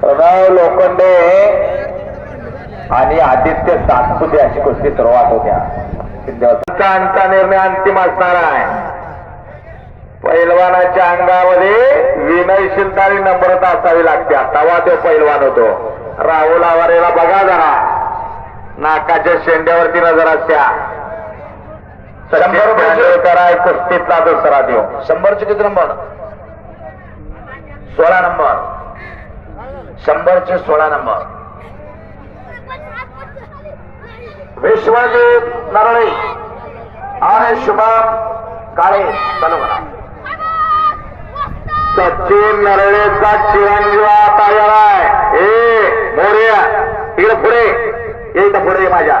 प्रणव लोखंडे आणि आदित्य सातपुते अशी कुस्ती सुरुवात होत्या सिद्धवचा निर्णय अंतिम असणार आहे. पैलवानाच्या अंगामध्ये विनयशीलता आणि नम्रता असावी लागते. तवा तो पैलवान होतो. राहुल आवारेला बघा जरा. नाकाच्या शेंड्यावरती नजर असत्या. शंभर रुपये आहे कुस्तीतला दुसरा देऊ शंभरचे किती नंबर? सोळा नंबर. शंभरचे सोळा नंबर. विश्वजित नरळे. आणि शुभम काळे. चालू करा सचिन नरळेचा चिरंजीव आता गेलाय ए मोर्या इकडे पुढे. ये इथं पुढे माझ्या.